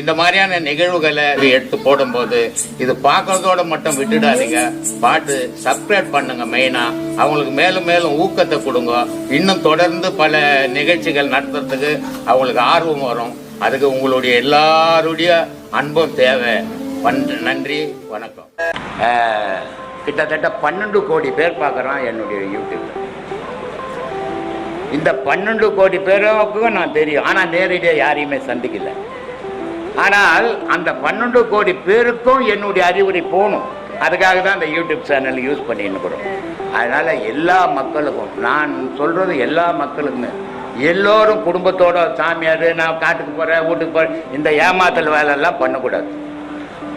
இந்த மாதிரியான நிகழ்வுகளை எடுத்து போடும்போது இது பார்க்கறதோட மட்டும் விட்டுடாதீங்க. பாட்டு சப்ஸ்கிரைப் பண்ணுங்க மெயினா அவங்களுக்கு மேலும் மேலும் ஊக்கத்தை கொடுங்க. இன்னும் தொடர்ந்து பல நிகழ்ச்சிகள் நடத்துறதுக்கு அவங்களுக்கு ஆர்வம் வரும். அதுக்கு உங்களுடைய எல்லாருடைய அன்பும் தேவை. நன்றி வணக்கம். கிட்டத்தட்ட பன்னெண்டு கோடி பேர் பார்க்குறான் என்னுடைய யூடியூப்ல இந்த பன்னெண்டு கோடி பேருக்கும் நான் தெரியும். ஆனால் நேரடியாக யாரையுமே சந்திக்கல. ஆனால் அந்த பன்னெண்டு கோடி பேருக்கும் என்னுடைய அறிவுரை போகணும். அதுக்காக தான் இந்த யூடியூப் சேனல் யூஸ் பண்ணின்னு இருக்கிறோம் அதனால எல்லா மக்களுக்கும் நான் சொல்றது எல்லா மக்களுக்குமே எல்லோரும் குடும்பத்தோட சாமியார் நான் காட்டுக்கு போறேன் வீட்டுக்கு போறேன் இந்த ஏமாத்தல் வேலையெல்லாம் பண்ணக்கூடாது.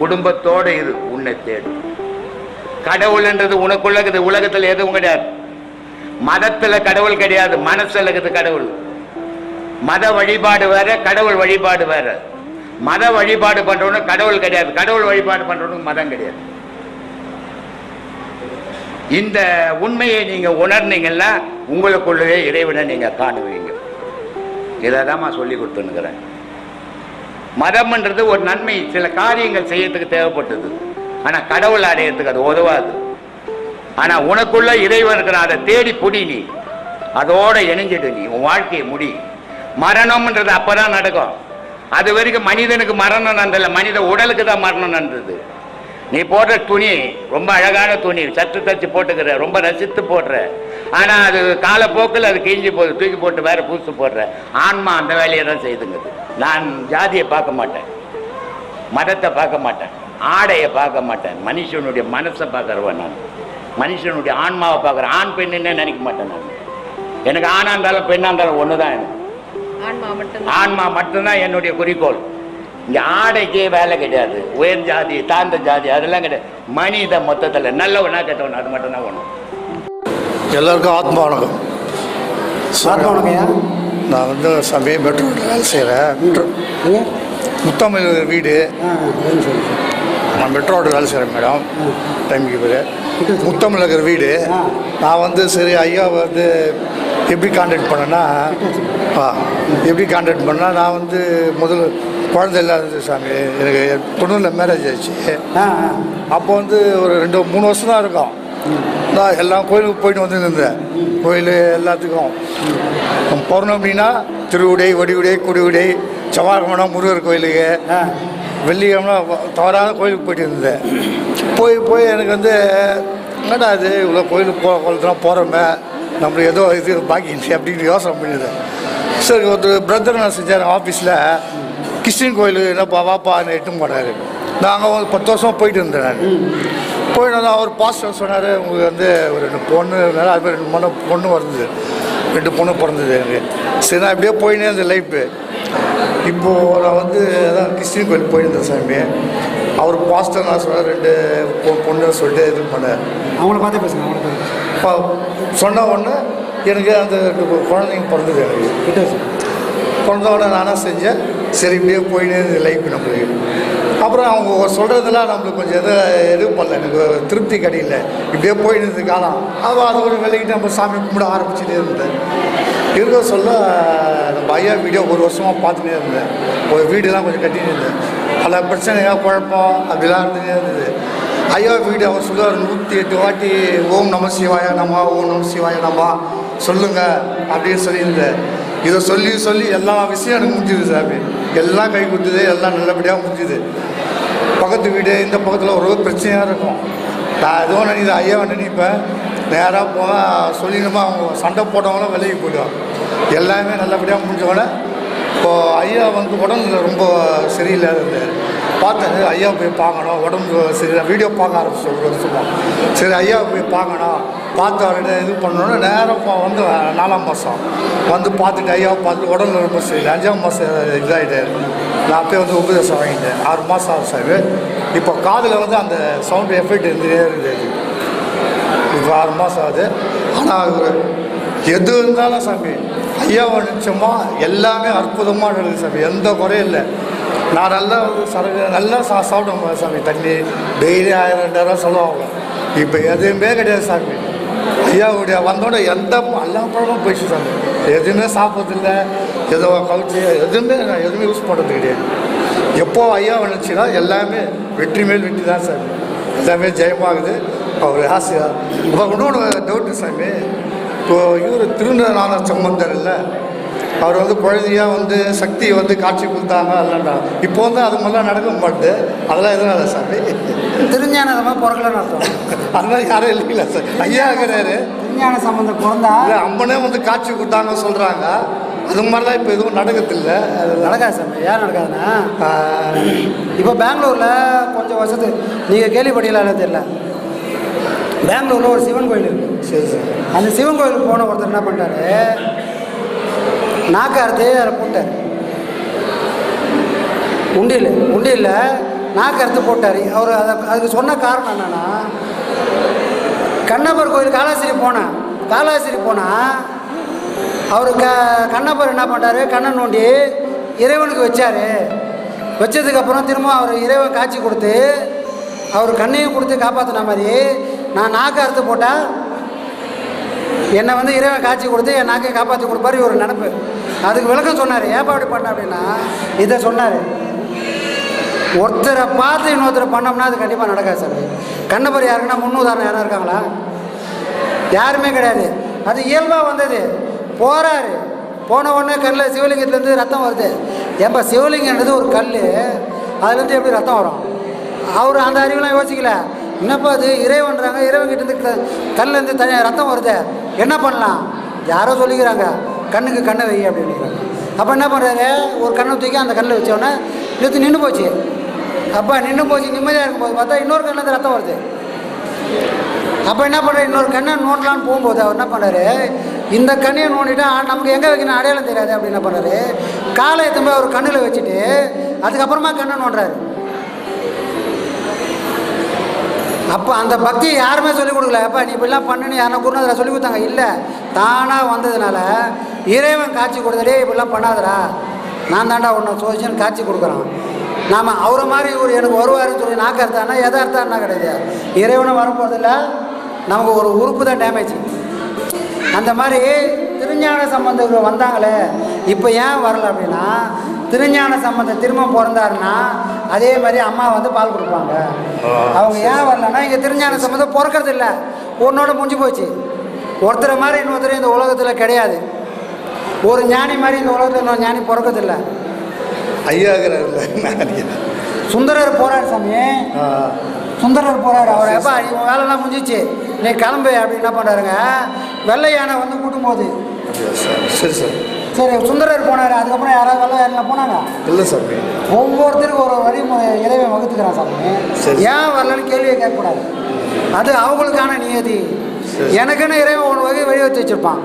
குடும்பத்தோட இது உன்னை தேடும் கடவுள்ன்றது உனக்குள்ள இருக்குது உலகத்தில் எதுவும் கிடையாது. மதத்தில் கடவுள் கிடையாது மனசில் இருக்குது கடவுள். மத வழிபாடு வேற கடவுள் வழிபாடு வேற. மத வழிபாடு பண்றவனுக்கு கடவுள் கிடையாது. கடவுள் வழிபாடு பண்றவனுக்கு மதம் கிடையாது. இந்த உண்மையை நீங்க உணர்ந்தீங்கன்னா உங்களுக்குள்ளேயே இறைவனை நீங்க காணுவீங்க. இதை தான் சொல்லி கொடுத்துனுக்கிறேன் மதம்ன்றது ஒரு நன்மை. சில காரியங்கள் செய்யறதுக்கு தேவைப்பட்டது. ஆனா கடவுள் அடையிறதுக்கு அது உதவாது. ஆனா உனக்குள்ள இறைவன் இருக்கிறான். அதை தேடி புடி நீ. அதோட இணைஞ்சிடு நீ. உன் வாழ்க்கையை முடி. மரணம்ன்றது அப்பதான் நடக்கும். அது வரைக்கும் மனிதனுக்கு மரணம் நடந்ததில்ல மனித உடலுக்கு தான் மரணம் நடந்தது நீ போடுற துணி ரொம்ப அழகான துணி சத்து தச்சு போட்டுக்கிற ரொம்ப ரசித்து போடுற. ஆனால் அது காலப்போக்கில் அது கிழிஞ்சு போகுது. தூக்கி போட்டு வேற பூசு போடுற. ஆன்மா அந்த வேலையை தான் செய்துங்குது. நான் ஜாதியை பார்க்க மாட்டேன். மதத்தை பார்க்க மாட்டேன். ஆடையை பார்க்க மாட்டேன். மனுஷனுடைய மனசை பார்க்குறவன் நான். மனுஷனுடைய ஆன்மாவை பார்க்குறேன். ஆண் பெண்ணுன்னே நினைக்க மாட்டேன் நான். எனக்கு ஆணாக இருந்தாலும் பெண்ணாக இருந்தாலும் ஒன்று தான் எனக்கு. ஆன்மா மட்டும் ஆன்மா மட்டும்தான் என்னுடைய குறிக்கோள். இங்க ஆடைக்கே வேலை கிடையாது. உயர் ஜாதி தாழ்ந்த ஜாதி அதெல்லாம் கிடையாது. மனித மொத்தத்தில் நல்லவனா கெட்டவன் அது மட்டும் தான் ஒன்று எல்லாருக்கும் ஆத்மா வணக்கம். சார் வணக்கம்யா நான் வந்து சமயம் மெட்ரோவில் வேலை செய்கிறேன் முத்தமிழ் வீடு. நான் மெட்ரோவில் வேலை செய்கிறேன் மேடம். Time keeper. முத்தமிழ் இருக்கிற வீடு. நான் வந்து சரி ஐயா வந்து எப்படி கான்டாக்ட் பண்ணேன்னா எப்படி கான்டாக்ட் பண்ணா நான் வந்து முதல்ல குழந்தை இல்லாதது சாமி எனக்கு தொண்ணூறில் மேரேஜ் ஆச்சு அப்போ வந்து ஒரு ரெண்டு மூணு வருஷம் தான் இருக்கும். நான் எல்லா கோயிலுக்கு போயிட்டு வந்து இருந்தேன் கோயில் எல்லாத்துக்கும். பௌர்ணமினா திருவுடை வடிவுடை குடிவுடை செவ்வாய்க்கிழமை முருகர் கோயிலுக்கு. வெள்ளிக்கிழமை தவறாத கோயிலுக்கு போயிட்டு இருந்தேன். போய் போய் எனக்கு வந்து என்னடா இது இவ்வளோ கோயிலுக்கு போ குளத்துலாம் போகிறோமே நம்ம ஏதோ இது பாக்கி இல்லை அப்படின்னு யோசனை பண்ணிடுறேன் சரி ஒருத்தர் பிரதர் நான் செஞ்சார்? ஆஃபீஸில் கிறிஸ்டின் கோயில் என்னப்பா வாப்பா எட்டும் போனார். நாங்கள் ஒரு பத்து வருஷமாக போயிட்டு இருந்தேன் நான். போயிட்டு வந்தா அவர் பாஸ்டர் சொன்னார் உங்களுக்கு வந்து ஒரு ரெண்டு பொண்ணு மேலே அதுமாதிரி ரெண்டு பொண்ணு பொண்ணு வருது ரெண்டு பொண்ணு பிறந்தது எனக்கு. சரி நான் இப்படியே போயினே இருந்தேன் லைஃப்பு இப்போது நான் வந்து அதான் கிறிஸ்டின் கோயில் போயிருந்தேன் சாமி. அவர் பாஸ்டர் நான் சொன்னார் ரெண்டு பொ- பொண்ணு சொல்லிட்டு இது பண்ணேன் அவங்கள பார்த்தே பேசுங்க அவங்கள பார்த்து சொன்ன உடனே எனக்கு அந்த குழந்தைங்க பிறந்தது எனக்கு. பிறந்த உடனே நானாக செஞ்சேன். சரி இப்படியே இருந்தது லைஃப் நம்மளுக்கு. அப்புறம் அவங்க சொல்கிறதெல்லாம் நம்மளுக்கு கொஞ்சம் எது இது பண்ணல. எனக்கு திருப்தி கிடையில இப்படியே போயிட்டு இருந்தது காலம். அப்போ அது ஒரு விலைக்கிட்டு நம்ம சாமி கும்பிட ஆரம்பிச்சுட்டே இருந்தேன். இருக்க சொல்ல நம்ம ஐயா வீடியோ ஒரு வருஷமாக பார்த்துட்டே இருந்தேன். ஒரு வீடுலாம் கொஞ்சம் கட்டிட்டு இருந்தேன் பல பிரச்சனையாக குழப்பம் அப்படிலாம் இருந்துகிட்டே இருந்தது. ஐயா வீடு அவர் சொல்லுவார் நூற்றி எட்டு வாட்டி ஓம் நம சிவாய நம ஓம் நம சிவாய நம சொல்லுங்க அப்படின்னு சொல்லியிருந்தேன். இதை சொல்லி சொல்லி எல்லா விஷயம் எனக்கு முடிஞ்சுது சாமி. எல்லாம் கை கொடுத்தது எல்லாம் நல்லபடியாக முடிஞ்சுது. பக்கத்து வீடு இந்த பக்கத்தில் ஒரு பிரச்சனையாக இருக்கும். நான் எதுவும் நினைக்கிற ஐயாவை நினைப்பேன். நேராக போனால் சொல்லிடுமா அவங்க சண்டை போட்டவங்களும் விலகி போயிடுவாங்க. எல்லாமே நல்லபடியாக முடிஞ்சவொடனே இப்போது ஐயா வந்து உடம்புல ரொம்ப சரியில்லாத இருந்தார் பார்த்தேன் ஐயா போய் பார்க்கணும் உடம்பு சரி வீடியோ பார்க்க ஆரம்பிச்சேன் ஒரு சரி ஐயா போய் பார்க்கணும் பார்த்து அவர்கிட்ட இது பண்ணணும்னு நேரம் வந்து நாலாம் மாதம் வந்து பார்த்துட்டு ஐயா பார்த்து உடம்புல ரொம்ப சரியில்லை. அஞ்சாம் மாதம் இதாகிட்டார் நான் அப்பயே வந்து உபதேசம் வாங்கிட்டேன். ஆறு மாதம் ஆகும் சார். இப்போ காதில் வந்து அந்த சவுண்ட் எஃபெக்ட் இருந்துகிட்டே இருக்குது. இப்போ ஆறு மாதம் ஆகுது. ஆனால் எது இருந்தாலும் சாமி நிச்சயமா எல்லாமே அற்புதமாக நடக்குது சாமி. எந்த குறையும் இல்லை. நான் நல்லா வந்து சரக்கு நல்லா சா சாப்பிடுவேன் சாமி. தண்ணி டெய்லி ஆயிரம் ரெண்டாயிரம் சொல்லுவாங்க இப்போ எதுவுமே கிடையாது சாமி. ஐயாவுடைய வந்தோட எந்த எல்லா பழமும் போயிடுச்சு சாமி. எதுவுமே சாப்பிட்றதில்ல. ஏதோ கவுச்சி எதுவுமே நான் எதுவுமே யூஸ் பண்ணுறது கிடையாது. எப்போ ஐயா வந்துச்சுன்னா எல்லாமே வெற்றி மேல் வெற்றி தான் சாமி. எல்லாமே ஜெயமாகுது. அவர் ஆசையாக இப்போ இன்னொன்று டவுட்டு சாமி. இவர் திருநெல்வேலி சம்பந்தர் இல்லை. அவர் வந்து குழந்தையா வந்து சக்தி வந்து காட்சி கொடுத்தாங்க இல்லைண்டா இப்போ வந்து அது மாதிரிலாம் நடக்க மாட்டுது அதெல்லாம் எதனால சாமி. திருஞான சம்பந்தம் பிறக்கலன்னு அர்த்தம். அதெல்லாம் யாரும் இல்லைங்களா சார்? ஐயா இருக்கிறாரு. திருஞான சம்பந்தம் பிறந்தா? இல்லை அம்மனே வந்து காட்சி கொடுத்தாங்கன்னு சொல்கிறாங்க அது மாதிரிலாம் இப்போ எதுவும் நடக்கிறதில்ல. நடக்காது சாமி. ஏன் நடக்காதுன்னா? இப்போ பெங்களூரில் கொஞ்சம் வருஷத்து நீங்கள் கேள்விப்பட்டீங்களா தெரியல? பெங்களூரில் ஒரு சிவன் கோயில் இருக்கு. சரி சார். அந்த சிவன் கோயிலுக்கு போன ஒருத்தர் என்ன பண்ணிட்டாரு? நாக்கு அறுத்து அதில் போட்டார். உண்டியில் உண்டியில் நாக்கு அறுத்து போட்டார். அவர் அதை அதுக்கு சொன்ன காரணம் என்னன்னா கண்ணப்பர் கோயில் காலாசிரி போனேன். காலாசிரி போனால் அவர் க கண்ணப்பர் என்ன பண்ணாரு கண்ணை நோண்டி இறைவனுக்கு வச்சார். வச்சதுக்கப்புறம் திரும்ப அவர் இறைவன் காட்சி கொடுத்து அவர் கண்ணையும் கொடுத்து காப்பாற்றின மாதிரி நான் நாக்கு அறுத்து போட்டால் என்னை வந்து இறைவன் காட்சி கொடுத்து என் நாக்கை காப்பாற்றி கொடுப்பாரு ஒரு நினப்பு அதுக்கு விளக்கம் சொன்னார் ஏப்பா அப்படி பண்ண? அப்படின்னா இதை சொன்னார். ஒருத்தரை பார்த்து இன்னொருத்தரை பண்ணோம்னா அது கண்டிப்பாக நடக்காது சார். கண்ணபர் யாருன்னா முன்னுதாரணம் யாரும் இருக்காங்களா? யாருமே கிடையாது. அது இயல்பாக வந்தது. போகிறாரு போன உடனே கல்லில் சிவலிங்கத்துலேருந்து ரத்தம் வருது. ஏன்பா சிவலிங்கன்றது ஒரு கல் அதுலேருந்து எப்படி ரத்தம் வரும்? அவர் அந்த அறிவுலாம் யோசிக்கல. என்னப்பா அது இறைவன்றாங்க. இறைவன்கிட்ட இருந்து கல்லேருந்து தனி ரத்தம் வருது. என்ன பண்ணலாம்? யாரோ சொல்லிக்கிறாங்க. கண்ணுக்கு கண்ணை வை அப்படின்னுறாங்க அப்போ என்ன பண்ணுறாரு ஒரு கண்ணை தூக்கி அந்த கண்ணில் வச்சோடனே நிறுத்தி நின்று போச்சு. அப்போ நின்று போச்சு நிம்மதியாக இருக்கும்போது பார்த்தா இன்னொரு கண்ணில் ரத்தம் வருது. அப்போ என்ன பண்ணுற இன்னொரு கண்ணை நோண்டலான்னு போகும்போது அவர் என்ன பண்ணாரு இந்த கண்ணையை நோண்டிட்டா நமக்கு எங்கே வைக்கணும்? அடையாளம் தெரியாது அப்படின்னு என்ன பண்ணுறாரு காலை எடுத்து போய் அவர் கண்ணில் வச்சுட்டு அதுக்கப்புறமா கண்ணை நோண்டுறாரு. அப்போ அந்த பக்தியை யாருமே சொல்லிக் கொடுக்கல. அப்போ நீ இப்படிலாம் பண்ணுன்னு யாரா அதில் சொல்லி கொடுத்தாங்க. இல்லை தானாக வந்ததுனால இறைவன் காட்சி கொடுத்தடே இப்படிலாம் பண்ணாதடா. நான் தாண்டா உன்னை சோசியன்னு காட்சி கொடுக்குறான். நாம் அவரை மாதிரி இவர் எனக்கு வருவாருன்னு சொல்லி நான் அர்த்தானா எதை கிடையாது. இறைவனும் வரப்போதில்ல நமக்கு ஒரு உறுப்பு தான் டேமேஜ் அந்த மாதிரி திருஞான சம்பந்தங்கள் வந்தாங்களே இப்போ ஏன் வரல அப்படின்னா திருஞான சம்பந்தம் திரும்ப பிறந்தாருன்னா அதே மாதிரி அம்மா வந்து பால் கொடுப்பாங்க. அவங்க ஏன் வரலன்னா இங்கே திருஞான சம்பந்தம் பிறக்கிறது இல்லை. உன்னோட முடிஞ்சு போச்சு. ஒருத்தரை மாதிரி இன்னொருத்தர் இந்த உலகத்தில் கிடையாது. ஒரு ஞானி மாதிரி இந்த உலகத்தில் இன்னொரு ஞானி பிறக்கிறதில்ல ஐயா இருக்கிறாருல்ல சுந்தரர் போறாரு சாமி. சுந்தரர் போறாரு. அவர் எப்பா இவன் வேலைலாம் முடிஞ்சிச்சு. நீ கிளம்பு அப்படின்னு என்ன பண்ணுறாருங்க வெள்ளை யானை வந்து கூட்டும் போகுது சரி சார் சரி சுந்தரர் போனார். அதுக்கப்புறம் யாராவது வெள்ளை யானையில் போனாங்க இல்லை சாமி. ஒவ்வொருத்தருக்கும் ஒரு வழிமுறை இறைவன் வகுத்துக்கிறான் சாமி. ஏன் வரலன்னு கேள்வியை கேட்கக்கூடாது. அது அவங்களுக்கான நியதி. எனக்குன்னு இறைவன் ஒரு வகை வழி வச்சு வச்சிருப்பான்.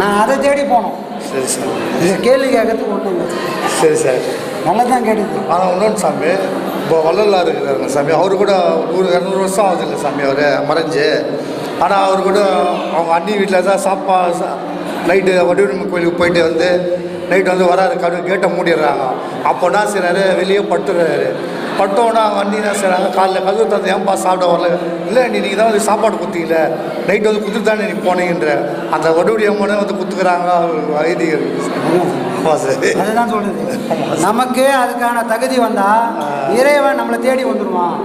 நான் அதை தேடி போனோம் சரி சார். இந்த கேள்வி கேட்கறதுக்கு ஒன்றும் இல்லை. சரி சார். நல்லா தான் கேட்டுது. ஆனால் இன்னொன்று சாமி இப்போ வள்ளலார் இருக்கிறாருங்க சாமி. அவரு கூட நூறு இரநூறு வருஷம் ஆகுது இல்லை சாமி அவர் மறைஞ்சு. ஆனால் அவர் கூட அவங்க அண்ணி வீட்டில் தான் சாப்பா நைட்டு வடிவம் கோயிலுக்கு போயிட்டு வந்து நைட்டு வந்து வராரு கடு கேட்டை மூடிடுறாங்க. அப்போ என்ன செய்கிறாரு வெளியே படுத்துறாரு. பட்டோன்னா அண்ணி என்ன செய்கிறாங்க காலைல கதவு தந்து ஏன்பா சாப்பிட வரல? இல்லை நீ நீங்கள் தான் வந்து சாப்பாடு குத்திக்கல நைட்டு வந்து குத்து தானே நீ போனீங்கன்ற. அந்த வடுவடி அம்மனே வந்து குத்துக்கிறாங்க சார் அதுதான் சொல்றது. நமக்கு அதுக்கான தகுதி வந்தா இறைவன் நம்மளை தேடி வந்துடுவான்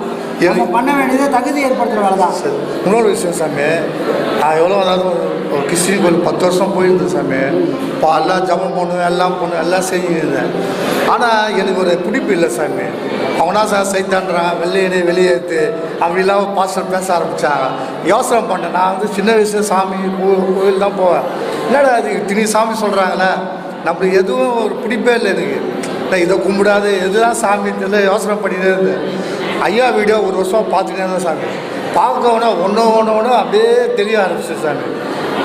நம்ம பண்ண வேண்டியது தகுதி ஏற்படுத்துற வேலை தான் சரி. இன்னொரு விஷயம் சாமி நான் எவ்வளோ அதாவது ஒரு கிறிஸ்டின் கோயில் பத்து வருஷம் போயிருந்தேன் சாமி. இப்போ எல்லாம் ஜபம் பண்ணுவேன் எல்லாம் பண்ணுவேன் எல்லாம் செஞ்சுருந்தேன் ஆனால் எனக்கு ஒரு பிடிப்பு இல்லை சாமி. அவனா சார் சைத்தான்றான் வெள்ளையனே வெளியேற்று அப்படிலாம் பாஸ்டர் பேச ஆரம்பித்தாங்க யோசனை பண்ணேன். நான் வந்து சின்ன வயசுல சாமி கோயில் தான் போவேன். என்னடா அது திணி சாமி சொல்கிறாங்களே நம்மளுக்கு எதுவும் ஒரு பிடிப்பே இல்லை எனக்கு. நான் இதை கும்பிடாது எதுதான் சாமி தெரியல யோசனை பண்ணிட்டே இருந்தேன். ஐயா வீடியோ ஒரு வருஷம் பார்த்துட்டே இருந்தேன் சாமி. பார்க்கவுனா ஒன்று ஒன்று ஒன்று அப்படியே தெரிய ஆரம்பிச்சு சாமி.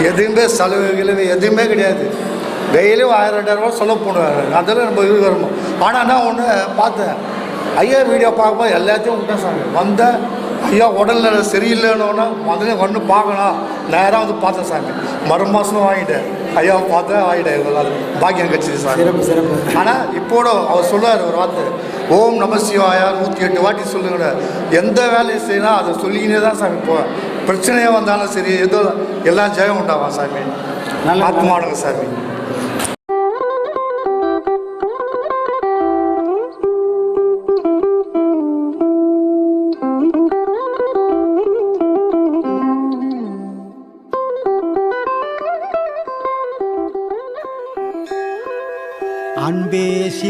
எதுவுமே செலவு கிளவு எதுவுமே கிடையாது. டெய்லியும் ஆயிரம் ரெண்டாயிரம் ரூபா செலவு பண்ணுவார். அதெல்லாம் நம்ம இது வரணும். ஆனால் என்ன ஒன்று பார்த்தேன். ஐயா வீடியோ பார்க்கும்போது எல்லாத்தையும் விட்டேன் சாமி. வந்தேன் ஐயா உடல்நல சரியில்லைன்னொன்னே முதல்ல ஒன்று பார்க்கணும். நேராக வந்து பார்த்தேன் சாமி. மறு மாதம் வாங்கிட்டேன் ஐயா பார்த்தேன் இவ்வளோ பாக்கியம் கட்சி சாமி. ஆனால் இப்போட அவர் சொல்லுவார் ஒரு வார்த்தை. ஓம் நம சிவாயா நூற்றி எட்டு வாட்டி சொல்லுங்க எந்த வேலையை செய்யணும் அதை சொல்லிக்கினே தான் சாமி போவேன். பிரச்சனையே வந்தாலும் சரி ஏதோ எல்லாம் ஜெயம் உண்டாகும் சாமி. நல்ல- ஆத்மானுங்க சாமி.